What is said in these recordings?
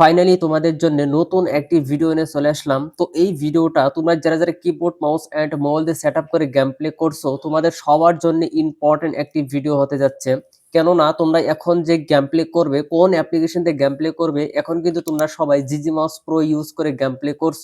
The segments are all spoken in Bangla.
ফাইনালি তোমাদের জন্য নতুন একটি ভিডিও এনে চলে আসলাম। তো এই ভিডিওটা তোমরা যারা যারা কিবোর্ড মাউস অ্যান্ড মোবাইল দিয়ে সেট করে গেম প্লে করছ, তোমাদের সবার জন্য ইম্পর্টেন্ট একটি ভিডিও হতে যাচ্ছে। কেননা তোমরা এখন যে গেম প্লে করবে, কোন অ্যাপ্লিকেশন দিয়ে গেম প্লে করবে, এখন কিন্তু তোমরা সবাই G G mouse pro use করে গেম প্লে করছ।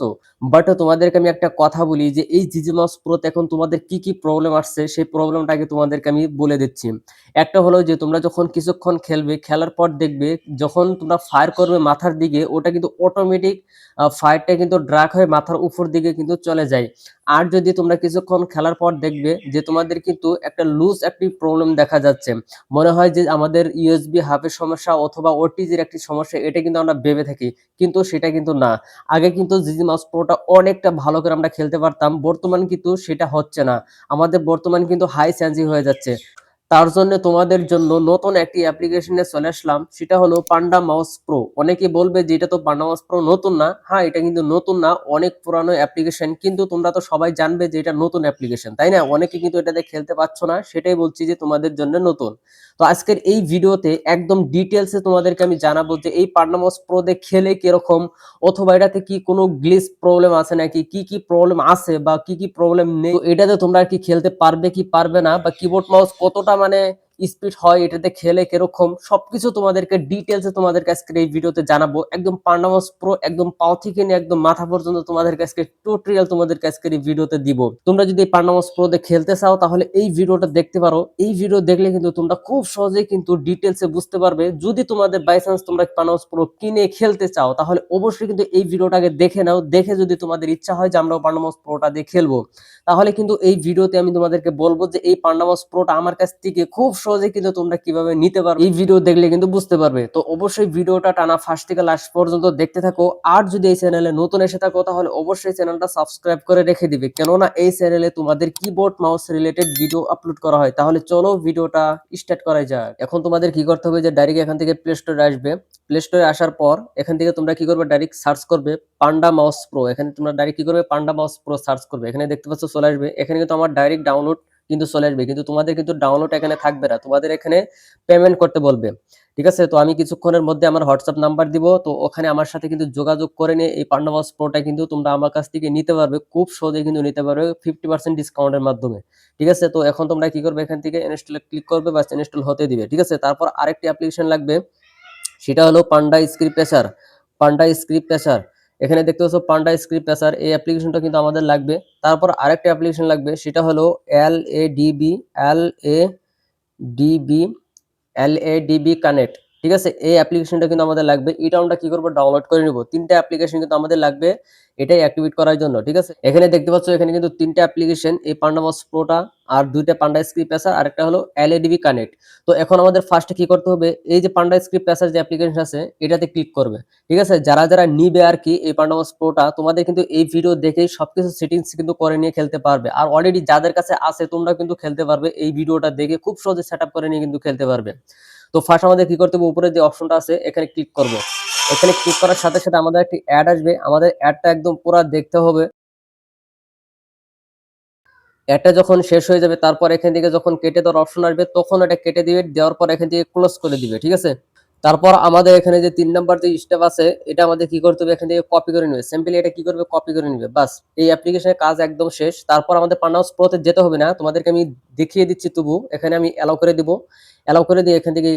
বাট তোমাদেরকে আমি একটা কথা বলি যে, এই জিজি মাউস প্রোতে এখন তোমাদের কি কি প্রবলেম আসছে, সেই প্রবলেমটাকে তোমাদেরকে আমি বলে দিচ্ছি। একটা হলো যে, তোমরা যখন কিছুক্ষণ খেলবে, খেলার পর দেখবে, যখন তোমরা ফায়ার করবে মাথার দিকে, ওটা কিন্তু অটোমেটিক ফায়ারটা কিন্তু ড্রাগ হয়ে মাথার উপর দিকে কিন্তু চলে যায়। আর যদি তোমরা কিছুক্ষণ খেলার পর দেখবে যে তোমাদের কিন্তু একটা লুজ একটি প্রবলেম দেখা যাচ্ছে। মনে হয় যে আমাদের ইউএসবি হাফের সমস্যা অথবা ওটিজির একটি সমস্যা, এটা কিন্তু আমরা ভেবে থাকি, কিন্তু সেটা কিন্তু না। আগে কিন্তু জিজি মাউস প্রোটা অনেকটা ভালো করে আমরা খেলতে পারতাম, বর্তমান কিন্তু সেটা হচ্ছে না। আমাদের বর্তমান কিন্তু হাই সেন্সি হয়ে যাচ্ছে। তার জন্য তোমাদের জন্য নতুন একটি অ্যাপ্লিকেশনে চলে আসলাম। সেটা হলো পান্ডা মাউস প্রো অনেকে বলবে যে এটা তো পান্ডা মাউস প্রো নতুন না। হ্যাঁ এটা কিন্তু নতুন না, অনেক পুরানো অ্যাপ্লিকেশন কিন্তু তোমরা তো সবাই জানবে যে এটা নতুন অ্যাপ্লিকেশন তাই না? অনেকে কিন্তু এটাতে খেলতে পারছ না। সেটাই বলছি যে তোমাদের জন্য নতুন। তো আজকের এই ভিডিওতে একদম ডিটেলসে তোমাদেরকে আমি জানাব যে এই পার্নামস মাউস প্রো দে খেলে কীরকম, অথবা এটাতে কি কোনো গ্লিচ প্রবলেম আছে নাকি, কি কি প্রবলেম আছে বা কি কি প্রবলেম নেই এটাতে তোমরা আর কি খেলতে পারবে কি পারবে না, বা কিবোর্ড মাউস কতটা মানে স্পিড হয়, এটাতে খেলে কীরকম, সবকিছু তোমাদেরকে ডিটেলসে তোমাদেরকে আজকে এই ভিডিওতে জানাব। একদম পান্ডামাস প্রো একদম পাও থেকে নিয়ে একদম মাথা পর্যন্ত তোমাদেরকে আজকে টোটাল তোমাদেরকে আজকে এই ভিডিওতে দিব। তোমরা যদি পান্ডামাস প্রো দিয়ে খেলতে চাও, তাহলে এই ভিডিওটা দেখতে পারো। এই ভিডিও দেখলে কিন্তু তোমরা খুব সহজেই কিন্তু ডিটেলসে বুঝতে পারবে। যদি তোমাদের বাই চান্স তোমরা পান্ডামাস প্রো কিনে খেলতে চাও, তাহলে অবশ্যই কিন্তু এই ভিডিওটাকে দেখে নাও। দেখে যদি তোমাদের ইচ্ছা হয় যে আমরাও পান্ডামাস প্রোটা দিয়ে খেলব। তাহলে কিন্তু এই ভিডিওতে আমি তোমাদেরকে বলব যে এই পান্ডামাস প্রোটা আমার কাছ থেকে খুব সহজে কিন্তু তোমরা কীভাবে নিতে পারবে? এই ভিডিও দেখলে কিন্তু বুঝতে পারবে। তো অবশ্যই ভিডিওটা টানা ফার্স্ট থেকে লাস্ট পর্যন্ত দেখতে থাকো। আর যদি এই চ্যানেলে নতুন এসে থাকো, তাহলে অবশ্যই চ্যানেলটা সাবস্ক্রাইব করে রেখে দিবে। কেননা এই চ্যানেলে তোমাদের keyboard mouse related video upload করা হয়। তাহলে চলো ভিডিওটা স্টার্ট করা যাক। এখন তোমাদের কি করতে হবে যে ডাইরেক্ট এখান থেকে প্লে স্টোরে আসবে। প্লে স্টোরে আসার পর এখান থেকে তোমরা কি করবে? ডাইরেক্ট সার্চ করবে পান্ডা মাউস প্রো এখানে তোমরা ডাইরেক্ট কি করবে? পান্ডা মাউস প্রো সার্চ করবে। এখানে দেখতে পাচ্ছ চলে আসবে। এখানে কিন্তু আমার ডাইরেক্ট ডাউনলোড কিন্তু চলে আসবে। কিন্তু তোমাদের কিন্তু ডাউনলোড এখানে থাকবে না। তোমাদের এখানে পেমেন্ট করতে বলবে। ঠিক আছে? তো আমি কিছুক্ষণের মধ্যে আমার হোয়াটসঅ্যাপ নাম্বার দিব। তো ওখানে আমার সাথে কিন্তু যোগাযোগ করে নিয়ে এই পান্ডামাস প্রোটা কিন্তু তোমরা আমার কাছ থেকে নিতে পারবে। খুব সহজে কিন্তু নিতে পারবে ফিফটি পার্সেন্ট ডিসকাউন্টের মাধ্যমে। ঠিক আছে? তো এখন তোমরা কি করবে? এখান থেকে ইনস্টলে ক্লিক করবে বা ইনস্টল হতে দিবে। ঠিক আছে? তারপর আরেকটি অ্যাপ্লিকেশন লাগবে। সেটা হলো Panda script parser Panda script parser এখানে দেখতে পাচ্ছ পান্ডা স্ক্রিপ্ট পেসার এই অ্যাপ্লিকেশনটা কিন্তু আমাদের লাগবে। তারপর আরেকটা অ্যাপ্লিকেশন লাগবে, সেটা হলো L A D B L A D B L A D B connect ঠিক আছে? এই অ্যাপ্লিকেশনটা কিন্তু আমাদের লাগবে। এটা আমরা কি করব? ডাউনলোড করে নিব। তিনটা অ্যাপ্লিকেশন কিন্তু আমাদের লাগবে এটাই অ্যাক্টিভেট করার জন্য, ঠিক আছে? এখানে দেখতে পাচ্ছ, এখানে কিন্তু তিনটা অ্যাপ্লিকেশন এই পান্ডামাস প্রোটা আর দুইটা পান্ডা স্ক্রিপ্ট প্যাসার আর একটা হলো এলএডিবি কানেক্ট তো এখন আমাদের ফার্স্টে কি করতে হবে? এই যে পান্ডা স্ক্রিপ্ট প্যাসার যে অ্যাপ্লিকেশন আছে, এটাতে ক্লিক করবে, ঠিক আছে? যারা যারা নিবে আর কি এই পান্ডামাস প্রোটা তোমাদের কিন্তু এই ভিডিও দেখেই সবকিছু সেটিংস কিন্তু করে নিয়ে খেলতে পারবে। আর অলরেডি যাদের কাছে আছে, তোমরা কিন্তু খেলতে পারবে এই ভিডিওটা দেখে, খুব সহজে সেট করে নিয়ে কিন্তু খেলতে পারবে। তো ফার্স্ট আমাদের কি করতে হবে? উপরে যে অপশনটা আছে, এখানে ক্লিক করব। এখানে ক্লিক করার সাথে সাথে আমাদের একটি অ্যাড আসবে। আমাদের অ্যাডটা একদম পুরো দেখতে হবে। অ্যাডটা যখন শেষ হয়ে যাবে, তারপর এখান থেকে যখন কেটে দেওয়ার অপশন আসবে, তখন এটা কেটে দিবে দেওয়ার পর এখান থেকে ক্লোজ করে দিবে, ঠিক আছে? তারপর আমাদের এখানে যে তিন নাম্বার যে স্টেপ আছে, এটা আমাদের কি করতে হবে? এখান থেকে কপি করে নেবে। সিম্পলি এটা কি করবে? কপি করে নেবে। বাস, এই অ্যাপ্লিকেশনের কাজ একদম শেষ। তারপর আমাদের পান্ডাউস প্রোতে যেতে হবে না। তোমাদেরকে আমি দেখিয়ে দিচ্ছি তবু। এখানে আমি অ্যালাউ করে দিব। অ্যালাউ করে দিয়ে এখান থেকে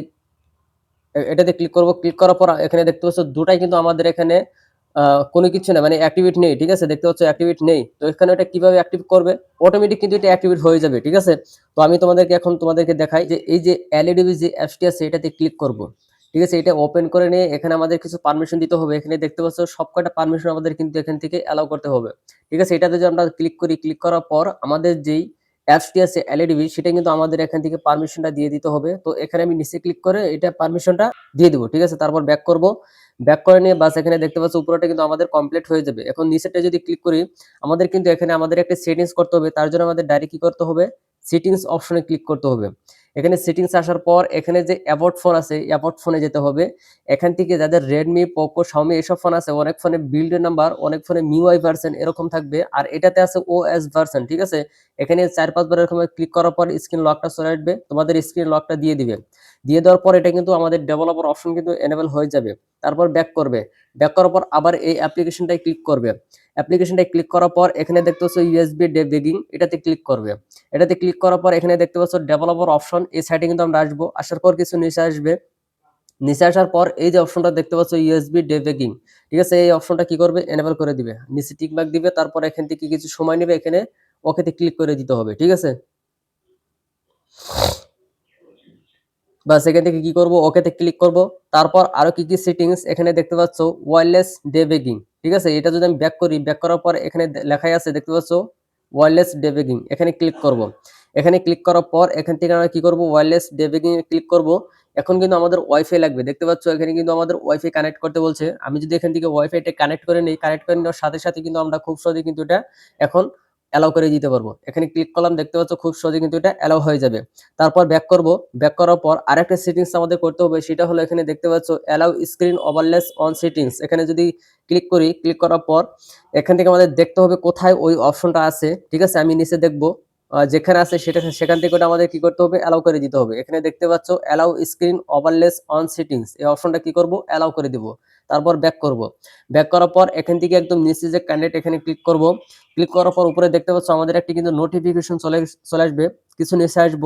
এটাতে ক্লিক করব। ক্লিক করার পর এখানে দেখতে পাচ্ছ দুটাই কিন্তু আমাদের এখানে কোনো কিছু না। মানে অ্যাক্টিভেট নেই, ঠিক আছে? দেখতে পাচ্ছ অ্যাক্টিভেট নেই। তো এখানে এটা কীভাবে অ্যাক্টিভ করবে? অটোমেটিক কিন্তু এটা অ্যাক্টিভেট হয়ে যাবে, ঠিক আছে? তো আমি তোমাদেরকে এখন তোমাদেরকে দেখাই যে এই যে এলইডি যে অ্যাপসটি আছে, এটাতে ক্লিক করব। ঠিক আছে, এটা ওপেন করে নিয়ে এখানে আমাদের কিছু পারমিশন দিতে হবে। এখানে দেখতে পাচ্ছ সবকটা পারমিশন আমাদের কিন্তু এখান থেকে অ্যালাউ করতে হবে। ঠিক আছে, এটাতে যদি আমরা ক্লিক করি ক্লিক করার পর আমাদের যেই অ্যাপসটি আছে এলইডিবি সেটা কিন্তু আমাদের এখান থেকে পারমিশনটা দিয়ে দিতে হবে। তো এখানে আমি নিচে ক্লিক করে এটা পারমিশনটা দিয়ে দিব, ঠিক আছে? তারপর ব্যাক করব। ব্যাক করে নিয়ে বাস এখানে দেখতে পাচ্ছ উপরটা কিন্তু আমাদের কমপ্লিট হয়ে যাবে। এখন নিচেটা যদি ক্লিক করি, আমাদের কিন্তু এখানে আমাদের একটা সেটিংস করতে হবে। তার জন্য আমাদের ডাইরেক্ট কি করতে হবে? সেটিংস অপশনে ক্লিক করতে হবে। এখানে সেটিংস আসার পর এখানে যে অ্যাবোর্ড ফোন আছে অ্যাবোর্ড ফোনে যেতে হবে। এখান থেকে যাদের রেডমি পোকো শাওমি এসব ফোন আছে, অনেক ফোনে বিল্ড নাম্বার অনেক ফোনে মিউআই ভার্সন এরকম থাকবে। আর এটাতে আছে ও এস ভার্সন ঠিক আছে? এখানে চার, পাঁচবার এরকম ক্লিক করার পর স্ক্রিন লকটা চলে আসবে। তোমাদের স্ক্রিন লকটা দিয়ে দিবে। দিয়ে দেওয়ার পর এটা কিন্তু আমাদের ডেভেলপার অপশন কিন্তু এনেবল হয়ে যাবে। তারপর ব্যাক করবে। ব্যাক করার পর আবার এই অ্যাপ্লিকেশনটাই ক্লিক করবে। অ্যাপ্লিকেশনটাই ক্লিক করার পর এখানে দেখতে পাচ্ছ ইউএসবি ডেবিগিং এটাতে ক্লিক করবে। এটাতে ক্লিক করার পর এখানে দেখতে পাচ্ছ ডেভেলপার অপশন এই সাইডে কিন্তু আমরা আসব। আসার পর কিছু নিচে আসবে। নিচে আসার পর এই যে অপশনটা দেখতে পাচ্ছ ইউএসবি ডেবেগিং ঠিক আছে? এই অপশনটা কি করবে? এনেবল করে দিবে। নিচে টিক মার্ক দিবে, তারপর এখান থেকে কিছু সময় নেবে, এখানে ওকেতে ক্লিক করে দিতে হবে, ঠিক আছে? বাস সেখান থেকে কি করব? ওকেতে ক্লিক করব। তারপর আরও কি কি সেটিংস এখানে দেখতে পাচ্ছ? ওয়্যারলেস ডেবেগিং ঠিক আছে? এটা যদি আমি ব্যাক করি ব্যাক করার পর এখানে লেখাই আছে, দেখতে পাচ্ছ? ওয়্যারলেস ডেবেগিং এখানে ক্লিক করব। এখানে ক্লিক করার পর এখান থেকে আমরা কি করব? ওয়্যারলেস ডেবেগিং ক্লিক করব। এখন কিন্তু আমাদের ওয়াইফাই লাগবে, দেখতে পাচ্ছ? এখানে কিন্তু আমাদের ওয়াইফাই কানেক্ট করতে বলছে। আমি যদি এখান থেকে ওয়াইফাইটা কানেক্ট করে নিই কানেক্ট করে নেওয়ার সাথে সাথে কিন্তু আমরা খুব সহজে কিন্তু এটা এখন অ্যালাউ করে দিতে পারব। এখানে ক্লিক করলাম, দেখতে পাচ্ছ খুব সহজে কিন্তু এটা অ্যালাউ হয়ে যাবে। তারপর ব্যাক করব। ব্যাক করার পর আরেকটা সেটিংস আমাদের করতে হবে, সেটা হলো এখানে দেখতে পাচ্ছ allow screen overlays on settings এখানে যদি ক্লিক করি ক্লিক করার পর এখান থেকে আমাদের দেখতে হবে কোথায় ওই অপশনটা আছে। ঠিক আছে, আমি নিচে দেখব। যেখানে আছে সেটা সেখান থেকে আমাদের কি করতে হবে? অ্যালাউ করে দিতে হবে। এখানে দেখতে পাচ্ছ allow screen overlays on settings এই অপশনটা কি করব? অ্যালাউ করে দিব। তারপর ব্যাক করব। ব্যাক করার পর এখান থেকে একদম নিচে যে ক্যান্ডিডেট এখানে ক্লিক করব। ক্লিক করার পর উপরে দেখতে পাচ্ছ, আমাদের একটি কিন্তু নোটিফিকেশন চলে চলে আসবে। কিছু নিচে আসব।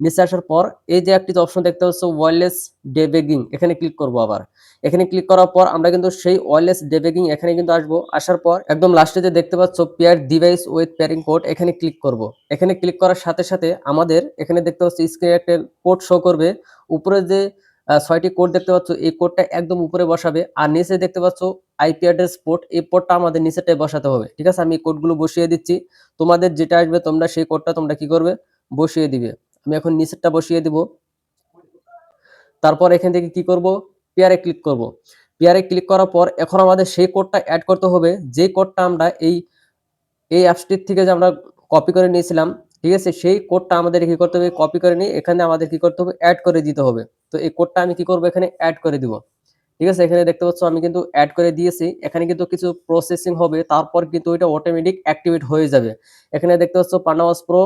নিচে আসার পর এই যে একটি অপশন দেখতে পাচ্ছ ওয়্যারলেস ডেবেগিং এখানে ক্লিক করব আবার। এখানে ক্লিক করার পর আমরা কিন্তু সেই ওয়্যারলেস ডেবেগিং এখানে কিন্তু আসব। আসার পর একদম লাস্টে যে দেখতে পাচ্ছ pair device with pairing code এখানে ক্লিক করব। এখানে ক্লিক করার সাথে সাথে আমাদের এখানে দেখতে পাচ্ছ স্ক্রিনে একটা কোড শো করবে। উপরে যে ছয়টি কোড দেখতে পাচ্ছ, এই কোডটা একদম উপরে বসাবে। আর নিচে দেখতে পাচ্ছ আইপি অ্যাড্রেস পোর্ট এই পোর্টটা আমাদের নিচেটাই বসাতে হবে। ঠিক আছে, আমি কোডগুলো বসিয়ে দিচ্ছি। তোমাদের যেটা আসবে তোমরা সেই কোডটা তোমরা কি করবে? বসিয়ে দিবে। আমি এখন নিচেরটা বসিয়ে দিব। তারপর এখান থেকে কি করব? পেয়ারে ক্লিক করব। পেয়ারে ক্লিক করার পর এখন আমাদের সেই কোডটা অ্যাড করতে হবে। যে কোডটা আমরা এই এই অ্যাপসটির থেকে যে আমরা কপি করে নিয়েছিলাম, ঠিক আছে? সেই কোডটা আমাদের কি করতে হবে? কপি করে নিয়ে এখানে আমাদের কি করতে হবে? অ্যাড করে দিতে হবে। তো এই কোডটা আমি কি করব? এখানে অ্যাড করে দিব। ঠিক আছে? এখানে দেখতে পাচ্ছ আমি কিন্তু অ্যাড করে দিয়েছি। এখানে কিন্তু কিছু প্রসেসিং হবে। তারপর কিন্তু এটা অটোমেটিক অ্যাক্টিভেট হয়ে যাবে। এখানে দেখতে পাচ্ছ পানাওয়াস প্রো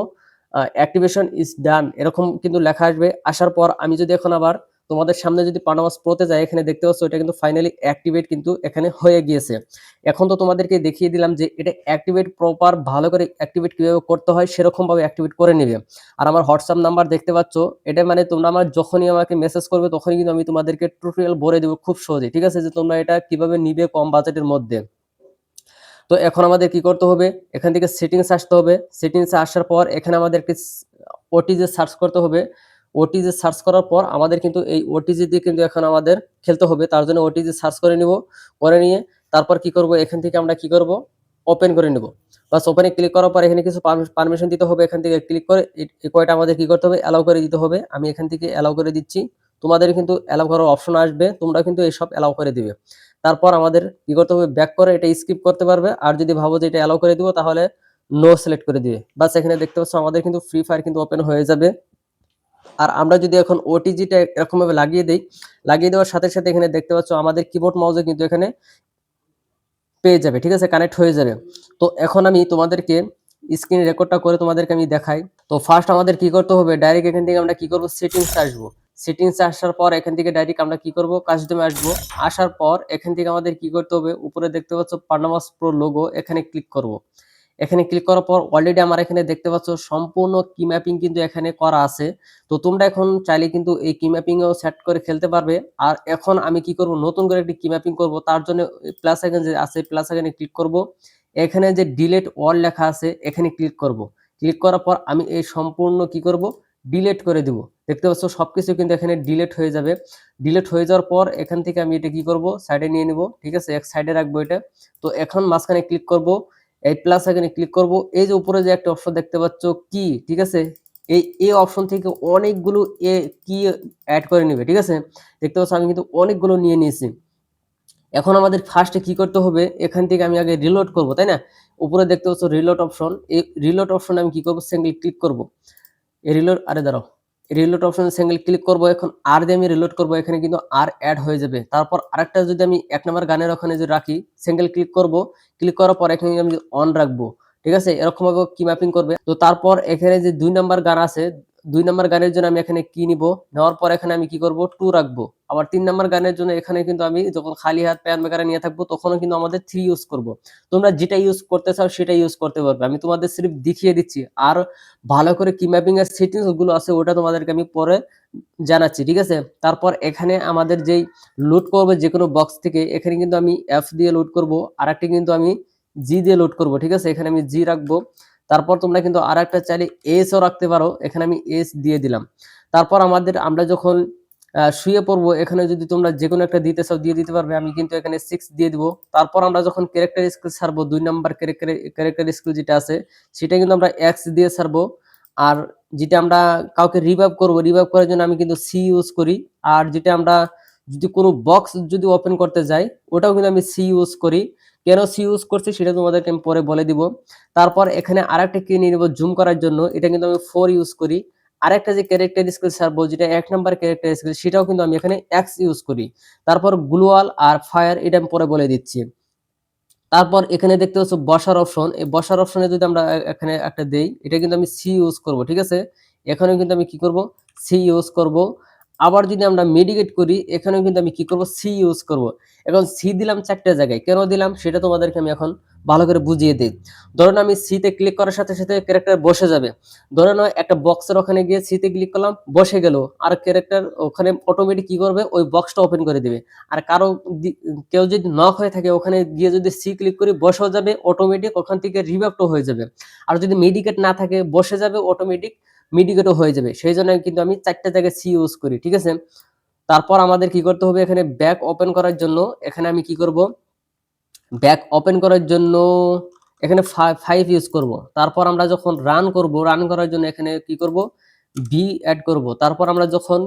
অ্যাক্টিভেশন ইজ ডান এরকম কিন্তু লেখা আসবে। আসার পর আমি যদি এখন আবার তোমাদের সামনে যদি পানামাস প্রোতে যাই, এখানে দেখতে পাচ্ছ এটা কিন্তু ফাইনালি অ্যাক্টিভেট কিন্তু এখানে হয়ে গিয়েছে। এখন তো তোমাদেরকে দেখিয়ে দিলাম যে এটা অ্যাক্টিভেট প্রপার ভালো করে অ্যাক্টিভেট কীভাবে করতে হয় সেরকম ভাবে অ্যাক্টিভেট করে নেবে। আর আমার হোয়াটসঅ্যাপ নাম্বার দেখতে পাচ্ছ, এটা মানে তোমরা আমার যখনই আমাকে মেসেজ করবে, তখনই কিন্তু আমি তোমাদেরকে টিউটোরিয়াল বলে দেবো খুব সহজে ঠিক আছে? যে তোমরা এটা কীভাবে নিবে কম বাজেটের মধ্যে। তো এখন আমাদের কি করতে হবে? এখান থেকে সেটিংস আসতে হবে। সেটিংসে আসার পর এখানে আমাদেরকে ওটিজে সার্চ করতে হবে। ওটিজে সার্চ করার পর আমাদের কিন্তু এই ওটিজি দিয়ে কিন্তু এখন আমাদের খেলতে হবে। তার জন্য ওটিজি সার্চ করে নিব, করে নিয়ে তারপর কি করব? এখান থেকে আমরা কি করব? ওপেন করে নেব। বাস ওপেনে ক্লিক করার পর এখানে কিছু পারমিশন দিতে হবে। এখান থেকে ক্লিক করে এই- কয়টা আমাদের কি করতে হবে? অ্যালাউ করে দিতে হবে। আমি এখান থেকে অ্যালাউ করে দিচ্ছি। তোমাদের কিন্তু অ্যালাউ করার অপশন আসবে। তোমরা কিন্তু এইসব অ্যালাউ করে দিবে। তারপর আমাদের কি করতে হবে? ব্যাক করে এটা স্কিপ করতে পারবে। আর যদি ভাবো যে এটা অ্যালাউ করে দিব, তাহলে নো সিলেক্ট করে দিবে। বাস এখানে দেখতে পাচ্ছ আমাদের কিন্তু ফ্রি ফায়ার কিন্তু ওপেন হয়ে যাবে। আর আমরা যদি এখন ওটিজিটা এরকম ভাবে লাগিয়ে দেই, লাগিয়ে দেওয়ার সাথে সাথে এখানে দেখতে পাচ্ছ আমাদের কিবোর্ড মাউসে কিন্তু এখানে পেয়ে যাবে। ঠিক আছে? কানেক্ট হয়ে যাবে। তো এখন আমি তোমাদেরকে স্ক্রিন রেকর্ডটা করে তোমাদেরকে আমি দেখাই। তো ফার্স্ট আমাদের কি করতে হবে? ডাইরেক্ট এখান থেকে আমরা কি করব? সেটিংস আসব। সেটিংস আসার পর এখান থেকে ডাইরেক্ট আমরা কি করব? কাস্টমে আসব। আসার পর এখান থেকে আমাদের কি করতে হবে? উপরে দেখতে পাচ্ছ পার্নামাস প্রো লোগো এখানে ক্লিক করব। এখানে ক্লিক করার পর অলরেডি আমার এখানে দেখতে পাচ্ছ সম্পূর্ণ কি ম্যাপিং কিন্তু এখানে করা আছে। তো তোমরা এখন চাইলে কিন্তু এই কি ম্যাপিংও সেট করে খেলতে পারবে। আর এখন আমি কি করব? নতুন করে একটি কি ম্যাপিং করব। তার জন্য প্লাস আইকন যে আছে প্লাস আইকনে ক্লিক করব। এখানে যে ডিলেট অল লেখা আছে, এখানে ক্লিক করব। ক্লিক করার পর আমি এই সম্পূর্ণ কি করব? ডিলেট করে দিব। দেখতে পাচ্ছ সবকিছু কিন্তু এখানে ডিলেট হয়ে যাবে। ডিলেট হয়ে যাওয়ার পর এখান থেকে আমি এটা কি করব? সাইডে নিয়ে নিব, ঠিক আছে? এক সাইডে রাখব এটা। তো এখন মাঝখানে ক্লিক করব, এই প্লাস আইকনে ক্লিক করব। এই যে উপরে যে একটা অপশন দেখতে পাচ্ছ, কি? ঠিক আছে? এই এই অপশন থেকে অনেকগুলো এ, কি অ্যাড করে নেবে, ঠিক আছে? দেখতে পাচ্ছ আমি কিন্তু অনেকগুলো নিয়ে নিয়েছি। এখন আমাদের ফার্স্টে কি করতে হবে? এখান থেকে আমি আগে রিলোড করব, তাই না? উপরে দেখতে পাচ্ছ রিলোড অপশন এই রিলোড অপশন আমি কি করব? সিঙ্গেল ক্লিক করব। রিলোড আরে দাঁড়াও। রিলোড অপশন সিঙ্গেল ক্লিক করব এখন আর দিয়ে আমি রিলোড করব, এখানে কিন্তু আর অ্যাড হয়ে যাবে। তারপর আরেকটা যদি আমি এক নম্বর গানের ওখানে যদি রাখি সিঙ্গেল ক্লিক করব ক্লিক করার পর এখানে আমি অন রাখব। ঠিক আছে? এরকমভাবে কি ম্যাপিং করবে? তো তারপর এখানে যে দুই নাম্বার গান আছে দুই নম্বর গানের জন্য আমি এখানে কি নিব? নেওয়ার পর এখানে আমি কি করব? টু রাখব। আবার তিন নম্বর গানের জন্য এখানে কিন্তু আমি যখন খালি হাত প্যান মেকারে নিয়ে থাকব, তখনও কিন্তু আমাদের থ্রি ইউজ করব। তোমরা যেটা ইউজ করতে চাও সেটা ইউজ করতে পারবে। আমি তোমাদের সিরিফ দেখিয়ে দিচ্ছি। আর ভালো করে কি ম্যাপিং এর সেটিংসগুলো আছে, ওটা তোমাদেরকে আমি পরে জানাচ্ছি, ঠিক আছে? তারপর এখানে আমাদের যেই লোড করবে যে কোনো বক্স থেকে, এখানে কিন্তু আমি এফ দিয়ে লোড করব। আর কিন্তু আমি জি দিয়ে লোড করব, ঠিক আছে? এখানে আমি জি রাখব। তারপর তোমরা কিন্তু আর একটা চাইলে এসও রাখতে পারো। এখানে আমি এস দিয়ে দিলাম। তারপর আমাদের আমরা যখন শুয়ে পড়ব, এখানে যদি তোমরা যে কোনো একটা দিতে চাও, দিয়ে দিতে পারবে। আমি কিন্তু এখানে সিক্স দিয়ে দিব। তারপর আমরা যখন ক্যারেক্টার স্কিল ছাড়বো, দুই নম্বর ক্যারেক্টার স্কিল যেটা আছে, সেটা কিন্তু আমরা এক্স দিয়ে ছাড়বো। আর যেটা আমরা কাউকে রিভাইভ করব রিভাইভ করার জন্য আমি কিন্তু সি ইউজ করি। আর যেটা আমরা যদি কোনো বক্স যদি ওপেন করতে যাই, ওটাও কিন্তু আমি সি ইউজ করি। কেন সি ইউজ করছি সেটা তোমাদেরকে আমি পরে বলে দিব। তারপর এখানে আরেকটা কি নিয়ে নেব জুম করার জন্য। এটা কিন্তু আমি ফোর ইউজ করি। আরেকটা যে ক্যারেক্টার স্কিল ছাড়বো, যেটা এক নাম্বার ক্যারেক্টার স্কিল সেটাও কিন্তু আমি এখানে এক্স ইউজ করি। তারপর গ্লোয়াল আর ফায়ার এটা আমি পরে বলে দিচ্ছি। তারপর এখানে দেখতে পাচ্ছ বসার অপশন এই বসার অপশনে যদি আমরা এখানে একটা দেই, এটা কিন্তু আমি সি ইউজ করব, ঠিক আছে? এখানেও কিন্তু আমি কি করব? সি ইউজ করব। আবার যদি আমরা মেডিকেট করি, এখানেও কিন্তু আমি কি করব? সি ইউজ করব। এখন সি দিলাম চারটে জায়গায়। কেন দিলাম? সেটা তোমাদেরকে আমি এখন ভালো করে বুঝিয়ে দিই। ধরুন আমি সিতে ক্লিক করার সাথে সাথে ক্যারেক্টার বসে যাবে। ধরে নাও একটা বক্সের ওখানে গিয়ে সিতে ক্লিক করলাম, বসে গেল। আর ক্যারেক্টার ওখানে অটোমেটিক কি করবে? ওই বক্সটা ওপেন করে দিবে। আর কারও কেউ যদি নক হয়ে থাকে, ওখানে গিয়ে যদি সি ক্লিক করি, বসেও যাবে অটোমেটিক ওখান থেকে রিভাইভও হয়ে যাবে। আর যদি মেডিকেট না থাকে, বসে যাবে অটোমেটিক মেডিকেটও হয়ে যাবে। সেই জন্য কিন্তু আমি চারটে জায়গায় সি ইউজ করি, ঠিক আছে? তারপর আমাদের কি করতে হবে? এখানে ব্যাক ওপেন করার জন্য এখানে আমি কি করব? ব্যাক ওপেন করার জন্য এখানে ফাইভ ইউজ করব। তারপর আমরা যখন রান করব রান করার জন্য এখানে কি করব? বি অ্যাড করব। তারপর আমরা যখন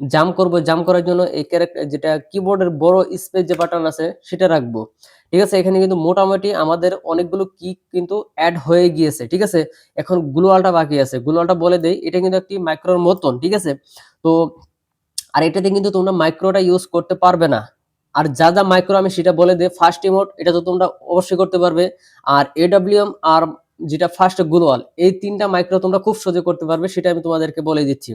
জাম্প করব জাম্প করার জন্য এই ক্যারেক্টার যেটা কিবোর্ডের বড় স্পেস যে বাটন আছে, সেটা রাখব। ঠিক আছে? এখানে কিন্তু মোটামুটি আমাদের অনেকগুলো কি কিন্তু অ্যাড হয়ে গিয়েছে, ঠিক আছে? এখন গ্লোয়ালটা বাকি আছে। গ্লোয়ালটা বলে দেই, এটা কিন্তু একটি মাইক্রোর মতন, ঠিক আছে? তো, আর এটাতে কিন্তু তোমরা মাইক্রোটা ইউজ করতে পারবে না। আর যা যা মাইক্রো আমি সেটা বলে দিই ফার্স্ট ইমোট এটা তো তোমরা অবশ্যই করতে পারবে। আর এডাব্লিউএম আর যেটা ফার্স্ট গ্লোয়াল এই তিনটা মাইক্রো তোমরা খুব সহজে করতে পারবে, সেটা আমি তোমাদেরকে বলে দিচ্ছি।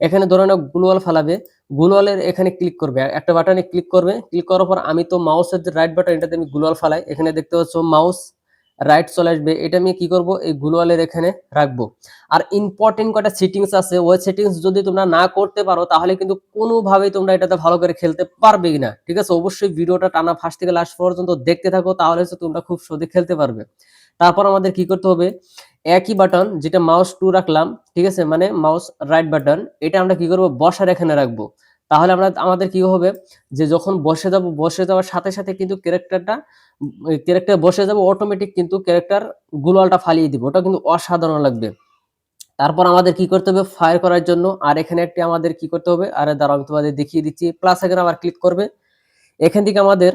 এখানে ধরে নাও গ্লোয়াল ফেলাবে। গ্লোয়ালের এখানে ক্লিক করবে। একটা বাটনে ক্লিক করবে। ক্লিক করার পর আমি তো মাউসের যে রাইট বাটন এটাতে আমি গ্লোয়াল ফেলাই। এখানে দেখতে পাচ্ছ মাউস রাইট চলে আসবে। এটা আমি কি করব? এই গ্লোয়ালের এখানে রাখব। আর ইম্পর্টেন্ট কটা সেটিংস আছে, ওই সেটিংস যদি তোমরা না করতে পারো, তাহলে কিন্তু কোনোভাবেই তোমরা এটাতে ভালো করে খেলতে পারবে না ঠিক আছে? অবশ্যই ভিডিওটা টানা ফার্স্ট থেকে লাস্ট পর্যন্ত দেখতে থাকো, তাহলে তোমরা খুব সহজে খেলতে পারবে। তারপর আমাদের কি করতে হবে? একই বাটন যেটা মাউস টু রাখলাম, ঠিক আছে? মানে মাউস রাইট বাটন এটা আমরা কি করব? বসার এখানে রাখব। তাহলে আমরা, আমাদের কি হবে? যে যখন বসে যাব, বসে যাওয়ার সাথে সাথে কিন্তু ক্যারেক্টারটা ক্যারেক্টার বসে যাবে অটোমেটিক কিন্তু ক্যারেক্টার গুলালটা ফালিয়ে দিব। ওটা কিন্তু অসাধারণ লাগবে। তারপর আমাদের কি করতে হবে? ফায়ার করার জন্য। আর এখানে একটি আমাদের কি করতে হবে? আরে দাঁড়াও, আমি তোমাদের দেখিয়ে দিচ্ছি। প্লাস এখানে আবার ক্লিক করবে। এখান থেকে আমাদের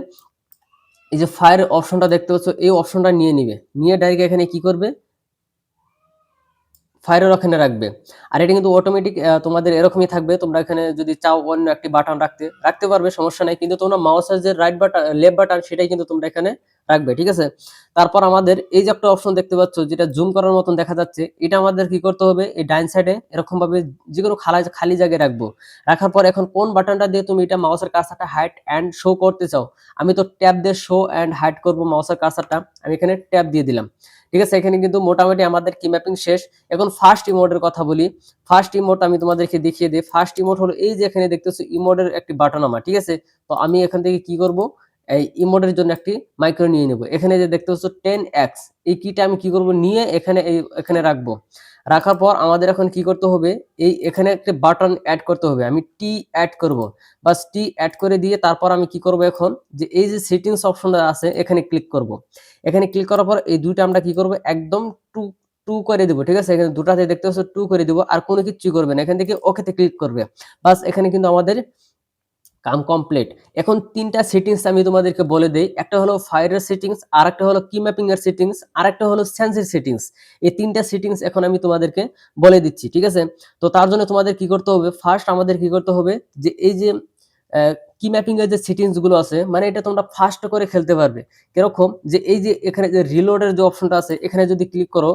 এই যে ফায়ার অপশনটা দেখতে পাচ্ছ, এই অপশনটা নিয়ে নিবে। নিয়ে ডাইরেক্ট এখানে কি করবে? ফায়ারের ওখানে রাখবে। আর এটা কিন্তু অটোমেটিক তোমাদের এরকমই থাকবে। তোমরা এখানে যদি চাও অন্য একটি বাটন রাখতে রাখতে পারবে, সমস্যা নাই। কিন্তু তোমরা মাউসের যে রাইট বাটন লেফট বাটন সেটাই কিন্তু তোমরা এখানে রাখবে, ঠিক আছে? তারপর আমাদের এই যে একটা অপশন দেখতে পাচ্ছ, যেটা জুম করার মতন দেখা যাচ্ছে, এটা আমাদের কি করতে হবে? এই ডাইন সাইডে এরকম ভাবে যে কোনো খালি খালি জায়গায় রাখব। রাখার পর এখন কোন বাটনটা দিয়ে তুমি এটা মাউসের কার্সারটা হাইট অ্যান্ড শো করতে চাও? আমি তো ট্যাব দিয়ে শো অ্যান্ড হাইট করব মাউসের কার্সারটা আমি এখানে ট্যাব দিয়ে দিলাম। ঠিক আছে? এখানে কিন্তু মোটামুটি আমাদের কি ম্যাপিং শেষ। এখন ফার্স্ট ইমোডের কথা বলি। ফার্স্ট ইমোড আমি তোমাদেরকে দেখিয়ে দিই। ফার্স্ট ইমোট হলো এই যে এখানে দেখতেছো ইমোডের একটি বাটন আমার, ঠিক আছে? তো আমি এখান থেকে কি করব? এই ইমোডের জন্য একটি মাইক্রো নিয়ে নেব। এখানে যে দেখতে পাচ্ছ টেন এক্স এই কিটা আমি কি করব? নিয়ে এখানে এই, এখানে রাখব। রাখার পর আমাদের এখন কি করতে হবে? এই এখানে একটা বাটন অ্যাড করতে হবে। আমি টি অ্যাড করব। বাস টি অ্যাড করে দিয়ে তারপর আমি কি করব এখন? যে এই যে সেটিংস অপশনটা আছে, এখানে ক্লিক করব। এখানে ক্লিক করার পর এই দুইটা আমরা কি করব? একদম টু টু করে দিব, ঠিক আছে? এখানে দুটাতে দেখতে পাচ্ছ টু করে দিব, আর কোনো কিছুই করবে না। এখান থেকে ওকেতে ক্লিক করবে। বাস এখানে কিন্তু আমাদের কাম কমপ্লিট। এখন তিনটা সেটিংস আমি তোমাদেরকে বলে দেই। একটা হলো ফায়ারের সেটিংস আর একটা হলো কি ম্যাপিং এর সেটিংস আর একটা হলো সেন্সের সেটিংস এই তিনটা সেটিংস এখন আমি তোমাদেরকে বলে দিচ্ছি, ঠিক আছে? তো তার জন্য তোমাদের কি করতে হবে? ফার্স্ট আমাদের কি করতে হবে? যে এই যে কি ম্যাপিং এর যে সেটিংসগুলো আছে মানে এটা তোমরা ফাস্ট করে খেলতে পারবে। কীরকম? যে এই যে এখানে যে রিলোডের যে অপশনটা আছে, এখানে যদি ক্লিক করো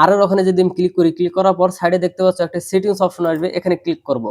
আর ওখানে যদি আমি ক্লিক করি ক্লিক করার পর সাইডে দেখতে পাচ্ছ একটা সেটিংস অপশন আসবে, এখানে ক্লিক করব।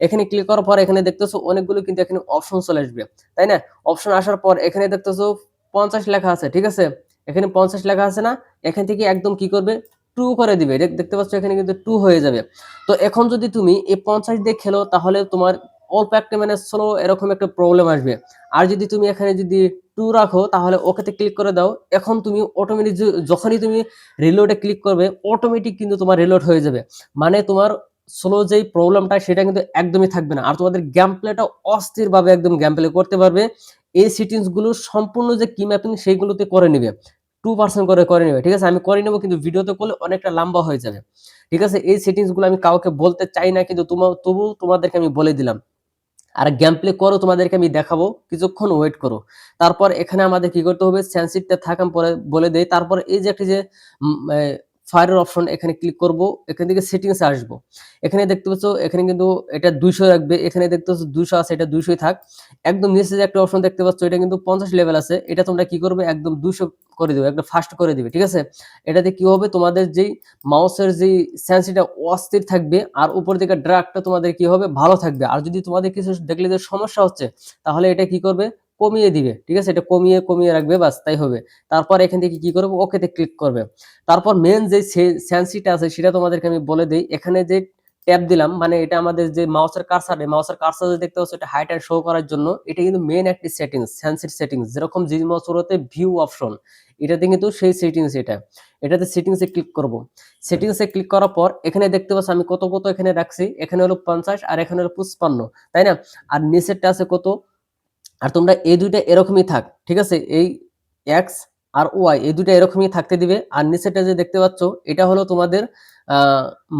এখানে ক্লিক করার পর এখানে দেখতেছো অনেকগুলো কিন্তু এখানে অপশন চলে আসবে, তাই না? অপশন আসার পর এখানে দেখতেছো পঞ্চাশ লেখা আছে, ঠিক আছে? এখানে পঞ্চাশ লেখা আছে না? এখান থেকে একদম কি করবে? টু করে দিবে। দেখতে পাচ্ছ এখানে কিন্তু টু হয়ে যাবে। তো এখন যদি তুমি এই পঞ্চাশ দিয়ে খেলো, তাহলে তোমার অল্প একটা মানে স্লো এরকম একটা প্রবলেম আসবে। আর যদি তুমি এখানে যদি টু রাখো, তাহলে ওকেতে ক্লিক করে দাও। এখন তুমি অটোমেটিক যখনই তুমি রিলোডে ক্লিক করবে অটোমেটিক কিন্তু তোমার রিলোড হয়ে যাবে। মানে তোমার স্লো যেই প্রবলেমটা সেটা কিন্তু একদমই থাকবে না। আর তোমাদের গেম প্লেটা অস্থিরভাবে একদম গেম প্লে করতে পারবে। এই সিটিংসগুলো সম্পূর্ণ যে কি ম্যাপিং সেইগুলোতে করে নিবে। টু পার্সেন্ট করে করে নেবে। ঠিক আছে? আমি করে নেব, কিন্তু ভিডিওতে করলে অনেকটা লম্বা হয়ে যাবে। ঠিক আছে? এই সেটিংসগুলো আমি কাউকে বলতে চাই না, কিন্তু তোমার তবু তোমাদেরকে আমি বলে দিলাম। আর গেম প্লে করো, তোমাদেরকে আমি দেখাবো, কিছুক্ষণ ওয়েট করো। তারপর এখানে আমাদের কি করতে হবে? সেন্সিটটা থাকাম পরে বলে দেই। তারপর এই যে একটি যে ফায়ারের অপশন এখানে ক্লিক করব, এখান থেকে সেটিংস আসব। এখানে দেখতে পাচ্ছ, এখানে কিন্তু এটা দুইশো রাখবে, এখানে দেখতে পাচ্ছ দুইশো আছে, এটা দুইশোই থাক। একদম নিচে যে একটা অপশন দেখতে পাচ্ছ, এটা কিন্তু পঞ্চাশ লেভেল আছে, এটা তোমরা কি করবে, একদম দুইশো করে দিবে, একদম ফাস্ট করে দিবে, ঠিক আছে? এটাতে কি হবে, তোমাদের যেই মাউসের যেই সেন্সিটা অস্থির থাকবে, আর উপর দিকে ড্রাগটা তোমাদের কি হবে, ভালো থাকবে। আর যদি তোমাদের কিছু দেখলে যে সমস্যা হচ্ছে, তাহলে এটা কি করবে কমিয়ে দিবে, ঠিক আছে? এটা কমিয়ে কমিয়ে রাখবে বাস তাই হবে। তারপর এখান থেকে কি করবে? ওকেতে ক্লিক করবে। তারপর মেন যে সেন্সিটা আছে, সেটা তোমাদেরকে আমি বলে দিই। এখানে যে ট্যাব দিলাম মানে এটা আমাদের যে মাউসের কারসার মাউসের কারসার যে দেখতে পাচ্ছ, এটা হাইট অ্যান্ড শো করার জন্য, এটা কিন্তু মেন একটি সেটিংস সেন্সির সেটিংস যেরকম জি মাউসেরতে ভিউ অপশন এটাতে কিন্তু সেই সেটিংস এটা। এটাতে সেটিংসে ক্লিক করব। সেটিংসে ক্লিক করার পর, এখানে দেখতে পাচ্ছ, আমি কত কত এখানে রাখছি, এখানে হলো পঞ্চাশ আর এখানে হলো পুষ্পান্ন তাই না? আর নিচেরটা আছে কত? আর তোমরা এই দুইটা এরকমই থাক, ঠিক আছে? এই এক্স আর ওয়াই এই দুইটা এরকমই থাকতে দিবে। আর নিচেটা যে দেখতে পাচ্ছ, এটা হলো তোমাদের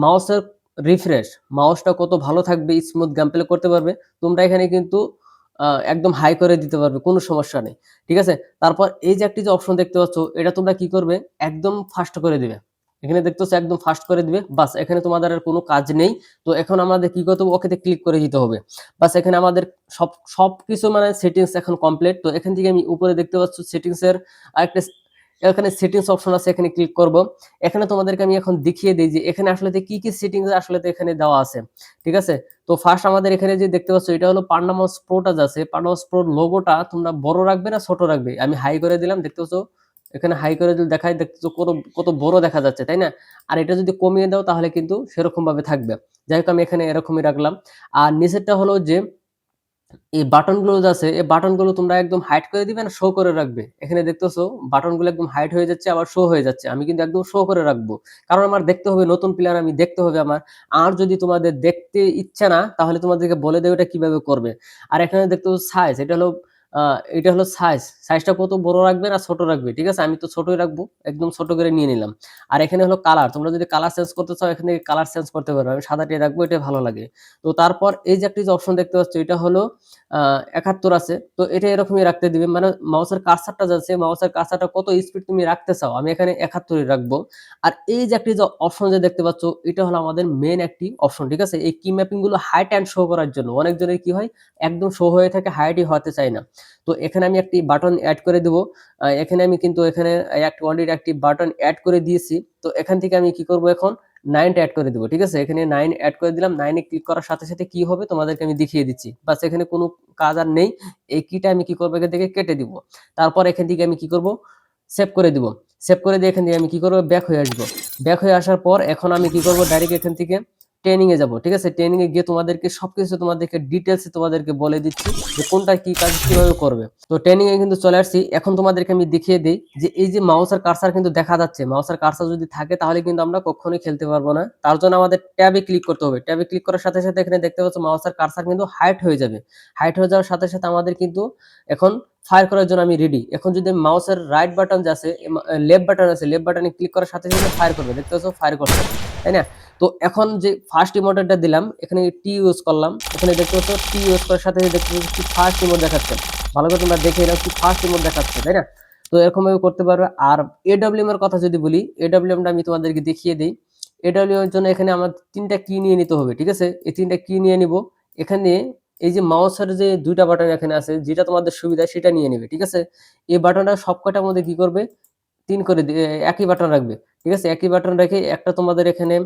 মাউসের রিফ্রেশ। মাউসটা কত ভালো থাকবে স্মুথ গেম প্লে করতে পারবে। তোমরা এখানে কিন্তু একদম হাই করে দিতে পারবে, কোনো সমস্যা নেই, ঠিক আছে? তারপর এই যে একটি যে অপশন দেখতে পাচ্ছ, এটা তোমরা কি করবে? একদম ফাস্ট করে দিবে। এখানে দেখতেছো একদম ফাস্ট করে দিবে। বাস, এখানে তোমাদের আর কোনো কাজ নেই। তো এখন আমাদের কি করতে হবে? ওকেতে ক্লিক করে দিতে হবে। বাস, এখানে আমাদের সব সব কিছু মানে সেটিংস এখন কমপ্লিট তো এখান থেকে আমি উপরে দেখতে পাচ্ছ সেটিংস এর আরেকটা এখানে সেটিংস অপশন আছে, এখানে ক্লিক করব। এখানে তোমাদেরকে আমি এখন দেখিয়ে দিই যে এখানে আসলে কি কি সেটিংস আসলে এখানে দেওয়া আছে। ঠিক আছে? তো ফার্স্ট আমাদের এখানে যে দেখতে পাচ্ছ, এটা হলো পান্ডামাস প্রোটা আছে পান্ডামাস প্রো লোগোটা তোমরা বড় রাখবে না ছোট রাখবে? আমি হাই করে দিলাম, দেখতে পাচ্ছ? এখানে হাই করে যদি দেখাই দেখতেছো কত কত বড় দেখা যাচ্ছে, তাই না? আর এটা যদি কমিয়ে দাও, তাহলে কিন্তু সেরকম ভাবে থাকবে। যাই হোক, আমি এখানে এরকমই রাখলাম। আর নিচেরটা হলো যে, এই বাটনগুলো আছে, এই বাটনগুলো তোমরা একদম হাইড করে দিবে না শো করে রাখবে? এখানে দেখতেছো বাটনগুলো একদম হাইড হয়ে যাচ্ছে, আবার শো হয়ে যাচ্ছে। আমি কিন্তু একদম শো করে রাখব। কারণ আমার দেখতে হবে, নতুন প্লেয়ার আমি দেখতে হবে আমার। আর যদি তোমাদের দেখতে ইচ্ছা না, তাহলে তোমাদেরকে বলে দেবে এটা কীভাবে করবে। আর এখানে দেখতে সাইজ এটা হলো এটা হলো সাইজ সাইজটা কত বড় রাখবে না ছোট রাখবে, ঠিক আছে? আমি তো ছোটই রাখব, একদম ছোট করে নিয়ে নিলাম। আর এখানে হলো কালার তোমরা যদি কালার চেঞ্জ করতে চাও, এখানে কালার চেঞ্জ করতে পারবে আমি সাদাটি রাখব এটা ভালো লাগে। তো তারপর এই যে একটি যে অপশন দেখতে পাচ্ছ, এটা হলো একাত্তর আছে। তো এটা এরকমই রাখতে দিবে। মানে মাউসের কার্সারটা যাচ্ছে, মাউসের কার্সারটা কত স্পিড তুমি রাখতে চাও? আমি এখানে একাত্তরই রাখব। আর এই যে একটি যে অপশন যে দেখতে পাচ্ছ, এটা হলো আমাদের মেন একটি অপশন ঠিক আছে? এই কি ম্যাপিংগুলো হাইট অ্যান্ড শো করার জন্য। অনেকজনের কি হয়? একদম শো হয়ে থাকে হাইটই হতে চায় না। তো এখানে আমি একটি বাটন অ্যাড করে দেবো। এখানে আমি কিন্তু এখানে একটা অলরেডি একটি বাটন অ্যাড করে দিয়েছি। তো এখান থেকে আমি কি করব এখন? নাইনটা অ্যাড করে দেবো, ঠিক আছে? এখানে নাইন অ্যাড করে দিলাম নাইনে ক্লিক করার সাথে সাথে কি হবে তোমাদেরকে আমি দেখিয়ে দিচ্ছি। বাস এখানে কোনো কাজ আর নেই, এই কিটা আমি কি করব এখান থেকে কেটে দিব। তারপর এখান থেকে আমি কি করব? সেভ করে দিব। সেভ করে দিয়ে এখান থেকে আমি কি করব? ব্যাক হয়ে আসব। ব্যাক হয়ে আসার পর এখন আমি কি করব? ডাইরেক্ট এখান থেকে ট্রেনিং এ যাব, ঠিক আছে? ট্রেনিং এ গিয়ে তোমাদেরকে সবকিছু তোমাদেরকে ডিটেলসে তোমাদেরকে বলে দিচ্ছি যে কোনটা কি কাজ কীভাবে করবে। তো ট্রেনিং এ কিন্তু চলে আসছি। এখন তোমাদেরকে আমি দেখিয়ে দিই যে এই যে মাউসের কারসার কিন্তু দেখা যাচ্ছে। মাউসের কারসার যদি থাকে তাহলে কিন্তু আমরা কখনোই খেলতে পারব না। তার জন্য আমাদের ট্যাবে ক্লিক করতে হবে। ট্যাবে ক্লিক করার সাথে সাথে এখানে দেখতে পাচ্ছ মাউসের কারসার কিন্তু হাইট হয়ে যাবে। হাইট হয়ে যাওয়ার সাথে সাথে আমাদের কিন্তু এখন ফায়ার করার জন্য আমি রেডি এখন যদি মাউসের রাইট বাটন যে আছে লেফট বাটন আছে লেফট বাটনে ক্লিক করার সাথে সাথে ফায়ার করবে। দেখতে পাচ্ছ ফায়ার করছে। তাই না? তো এখন যে ফার্স্ট ইমোটটা দিলাম, এখানে টি ইউজ করলাম। এখানে দেখতে পাচ্ছ টি ইউজ করার সাথে দেখতে পাচ্ছ ফার্স্ট ইমোট দেখাচ্ছে। ভালো করে তোমরা দেখে নাও, কি ফার্স্ট ইমোট দেখাচ্ছে, তাই না? তো এরকম ভাবে করতে পারবে। আর এডব্লিউএম এর কথা যদি বলি এডব্লিউএমটা আমি তোমাদেরকে দেখিয়ে দিই। এডব্লিউএম এর জন্য এখানে আমার তিনটা কি নিয়ে নিতে হবে, ঠিক আছে? এই তিনটা কি নিয়ে নিব। এখানে এই যে মাউসের যে দুইটা বাটন এখানে আছে, যেটা তোমাদের সুবিধা সেটা নিয়ে নেবে, ঠিক আছে? এই বাটনটা সবকটার মধ্যে কি করবে? তিন করে একই বাটন রাখবে, ঠিক আছে? একই বাটন রেখে একটা তোমাদের এখানে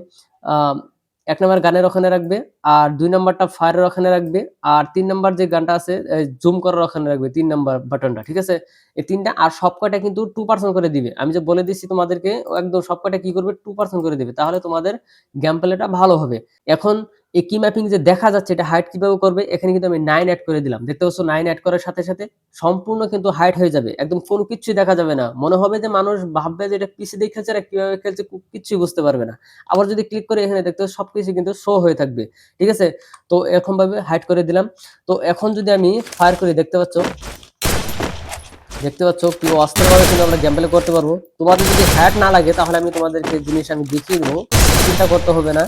এক নম্বর গানের ওখানে রাখবে, আর দুই নাম্বারটা ফায়ারের ওখানে রাখবে, আর তিন নাম্বার যে গানটা আছে জুম করার ওখানে রাখবে, তিন নাম্বার বাটনটা, ঠিক আছে? এই তিনটা, আর সবকটা কিন্তু টু পার্সেন্ট করে দিবে। আমি যে বলে দিচ্ছি তোমাদেরকে একদম সবকটা কি করবে? টু পার্সেন্ট করে দিবে। তাহলে তোমাদের গেম প্লেটা ভালো হবে। এখন এই কি ম্যাপিং যে দেখা যাচ্ছে এটা হাইট কীভাবে করবে, এখানে কিন্তু আমি নাইন অ্যাড করে দিলাম। দেখতে পাচ্ছ নাইন অ্যাড করার সাথে সাথে সম্পূর্ণ কিন্তু হাইট হয়ে যাবে। একদম কোনো কিছুই দেখা যাবে না। মনে হবে যে মানুষ ভাববে যে এটা পিসি দিয়ে খেলছে আর কীভাবে খেলছে কিচ্ছুই বুঝতে পারবে না। আবার যদি ক্লিক করে এখানে দেখতে পাচ্ছ সবকিছু কিন্তু শো হয়ে থাকবে। ঠিক আছে? তো এরকম ভাবে হাইট করে দিলাম। তো এখন যদি আমি ফায়ার করি, দেখতে পাচ্ছ? দেখতে পাচ্ছ কি অস্ত্রভাবে কিন্তু আমরা গেম করতে পারব। তোমাদের যদি হ্যাট না লাগে, তাহলে আমি তোমাদেরকে জিনিস আমি দেখিয়ে দেবো। চিন্তা করতে হবে না।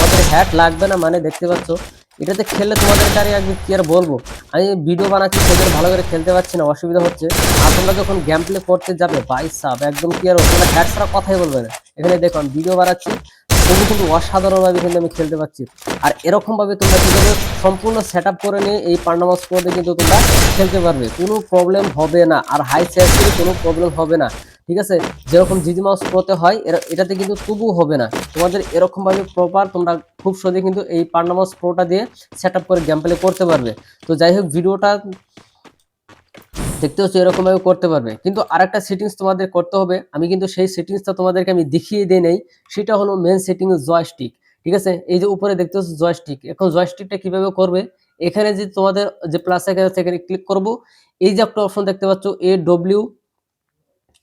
তোমাদের হ্যাট লাগবে না মানে দেখতে পাচ্ছ? এটাতে খেললে তোমাদেরকে আর একদম কী আর বলব? আমি ভিডিও বানাচ্ছি সেদের ভালো করে খেলতে পারছি না, অসুবিধা হচ্ছে। আর তোমরা যখন গেম প্লে করতে যাবে বাই সাব একদম কি আর তোমরা হ্যাট ছাড়া কথাই বলবে না। এখানে দেখুন ভিডিও বানাচ্ছি। তবু কিন্তু অসাধারণভাবে কিন্তু আমি খেলতে পারছি। আর এরকমভাবে তোমরা কি করবে সম্পূর্ণ সেট করে নিয়ে এই পার্নামাস কোডে কিন্তু তোমরা খেলতে পারবে, কোনো প্রবলেম হবে না। আর হাই সেন্সিটিভ কোনো প্রবলেম হবে না। ঠিক আছে? যেরকম জিজি মাউস প্রোতে হয় এটাতে কিন্তু তবু হবে না। তোমাদের এরকমভাবে প্রপার তোমরা খুব সহজে কিন্তু এই পার্নামাস প্রোটা দিয়ে সেট করে গেম প্লে করতে পারবে। তো যাই হোক, ভিডিওটা দেখতে হচ্ছে এরকম ভাবে করতে পারবে। কিন্তু আরেকটা সেটিংস তোমাদের করতে হবে। আমি কিন্তু সেই সেটিংসটা তোমাদেরকে আমি দেখিয়ে দিই নেই। সেটা হলো মেন সেটিং জয়স্টিক ঠিক আছে? এই যে উপরে দেখতে হচ্ছে জয়স্টিক এখন জয়স্টিকটা কীভাবে করবে? এখানে যে তোমাদের যে প্লাস এখানে এখানে ক্লিক করব। এই যে একটা অপশন দেখতে পাচ্ছ এ ডব্লিউ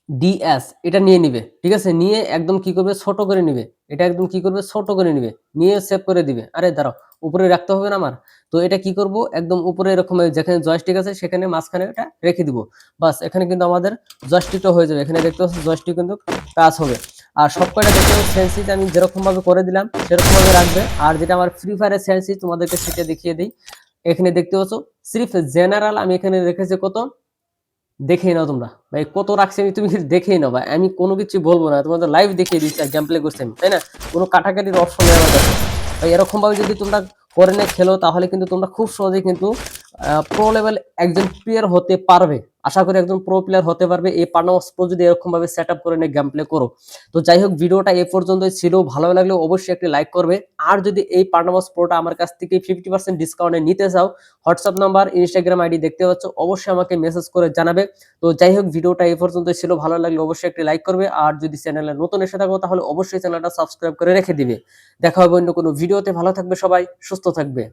ডিএস এটা নিয়ে নিবে, ঠিক আছে? নিয়ে একদম কি করবে? ছোট করে নিবে। এটা একদম কি করবে? ছোট করে নিবে। নিয়ে সেভ করে দিবে। আরে দাঁড়াও। উপরে রাখতে হবে না আমার। তো এটা কি করব? একদম উপরে এরকম যেখানে জয়স্টিক আছে, সেখানে মাঝখানে এটা রেখে দিব। বাস, এখানে কিন্তু আমাদের জয়স্টিকটা হয়ে যাবে। এখানে দেখতে পাচ্ছি জয়স্টিক কিন্তু কাজ হবে। আর সবকটা দেখতে পাচ্ছি সেন্সিজ আমি যেরকম ভাবে করে দিলাম সেরকম ভাবে রাখবে। আর যেটা আমার ফ্রি ফায়ারের সেন্সিজ তোমাদেরকে সেটা দেখিয়ে দিই। এখানে দেখতে পাচ্ছ, সিরিফ জেনারেল আমি এখানে রেখেছি কত? দেখেই নাও তোমরা। ভাই, কত রাখছি আমি তুমি দেখেই নাও। ভাই, আমি কোনো কিছু বলব না। তোমাদের লাইভ দেখিয়ে দিচ্ছি আর গেম করছি আমি, তাই না? কোনো কাটাকাটির অপশন নেই কাছে ভাই এরকম ভাবে যদি তোমরা করে নিয়ে খেলো তাহলে কিন্তু তোমরা খুব সহজে কিন্তু প্রো লেভেল একজন প্লেয়ার হতে পারবে। আশা করি একজন প্রো প্লেয়ার হতে পারবে। এই পার্নামাস প্রো যদি এরকম ভাবে সেট আপ করে নিয়ে গেম প্লে করো। তো যাই হোক, ভিডিওটা এ পর্যন্তই ছিল। ভালো লাগলে অবশ্যই একটি লাইক করবে। আর যদি এই পার্নামাস প্রোটা আমার কাছ থেকে ফিফটি পার্সেন্ট ডিসকাউন্টে নিতে চাও হোয়াটসঅ্যাপ নাম্বার ইনস্টাগ্রাম আইডি দেখতে পাচ্ছ, অবশ্যই আমাকে মেসেজ করে জানাবে। তো যাই হোক, ভিডিওটা এ পর্যন্ত ছিল। ভালো লাগলে অবশ্যই একটি লাইক করবে। আর যদি চ্যানেলে নতুন এসে থাকো, তাহলে অবশ্যই চ্যানেলটা সাবস্ক্রাইব করে রেখে দিবে। দেখা হবে অন্য কোনো ভিডিওতে ভালো থাকবে সবাই, সুস্থ থাকবে।